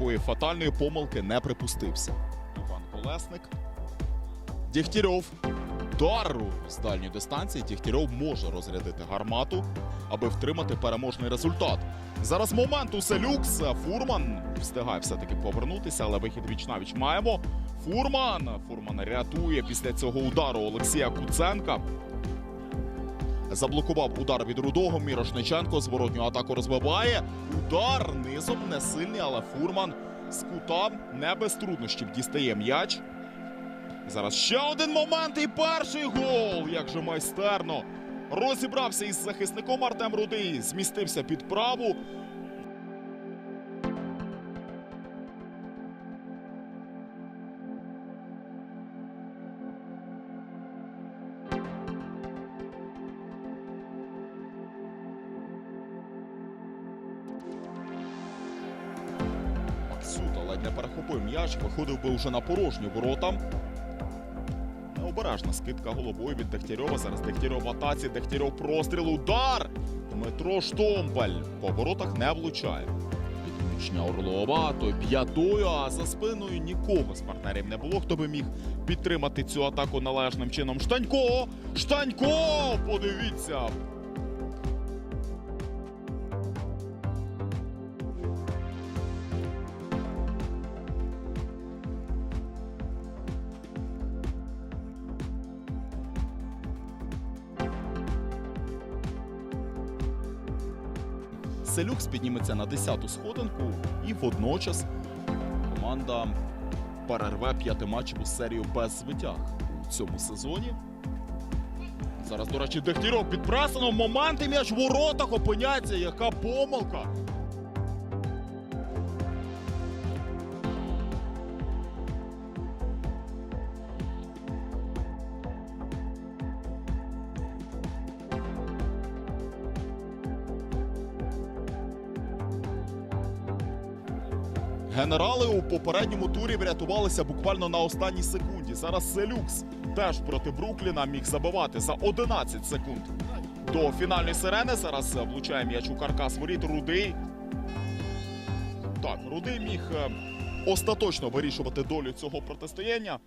такої фатальної помилки не припустився. Іван Колесник. Дігтярьов. Удар з дальньої дистанції. Дігтярьов може розрядити гармату, аби втримати переможний результат. Зараз момент у Селюкс. Фурман встигає все-таки повернутися, але вихід віч навіч маємо. Фурман. Фурман рятує після цього удару Олексія Куценка. Заблокував удар від рудого. Мірошниченко зворотню атаку розбиває. Удар низом не сильний, але фурман з кута не без труднощів дістає м'яч. Зараз ще один момент і перший гол. Як же майстерно. Розібрався із захисником Артем Рудий. Змістився під праву. Максута ледь не перехопив м'яч, виходив би вже на порожні ворота. Необережна скидка головою від Дегтярьова. Зараз Дегтярьов в атаці, Дегтярьов простріл, удар! Дмитро Штомбель по воротах не влучає. Підключення Орлова, той п'ятою, а за спиною нікого з партнерів не було, хто би міг підтримати цю атаку належним чином. Штанько! Штанько! Подивіться! Селюкс підніметься на 10-ту сходинку, і водночас команда перерве п'ятиматчеву серію без звитяг у цьому сезоні. Зараз, до речі, Дегтярьов підпрасано. Момент і м'яч в воротах опиняється. Яка помилка! Генерали у попередньому турі врятувалися буквально на останній секунді. Зараз Селюкс теж проти Брукліна міг забивати за 11 секунд. До фінальної сирени зараз влучає м'яч у каркас воріт Рудий. Так, Рудий міг е, остаточно вирішувати долю цього протистояння.